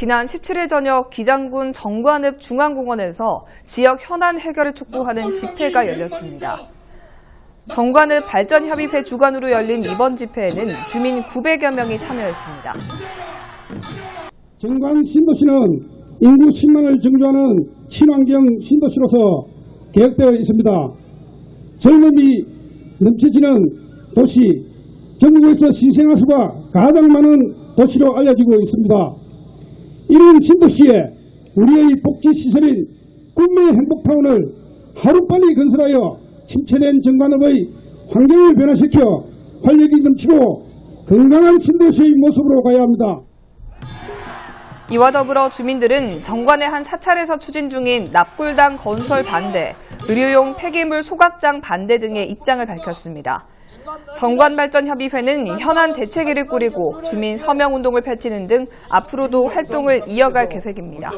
지난 17일 저녁 기장군 정관읍 중앙공원에서 지역 현안 해결을 촉구하는 집회가 열렸습니다. 정관읍 발전협의회 주관으로 열린 이번 집회에는 주민 900여 명이 참여했습니다. 정관 신도시는 인구 10만을 정조하는 친환경 신도시로서 계획되어 있습니다. 젊음이 넘쳐지는 도시, 전국에서 신생아 수가 가장 많은 도시로 알려지고 있습니다. 이런 신도시에 우리의 복지시설인 꿈의 행복타운을 하루빨리 건설하여 침체된 정관업의 환경을 변화시켜 활력이 넘치고 건강한 신도시의 모습으로 가야 합니다. 이와 더불어 주민들은 정관의 한 사찰에서 추진 중인 납골당 건설 반대, 의료용 폐기물 소각장 반대 등의 입장을 밝혔습니다. 정관발전협의회는 현안 대책위를 꾸리고 주민 서명 운동을 펼치는 등 앞으로도 활동을 이어갈 계획입니다.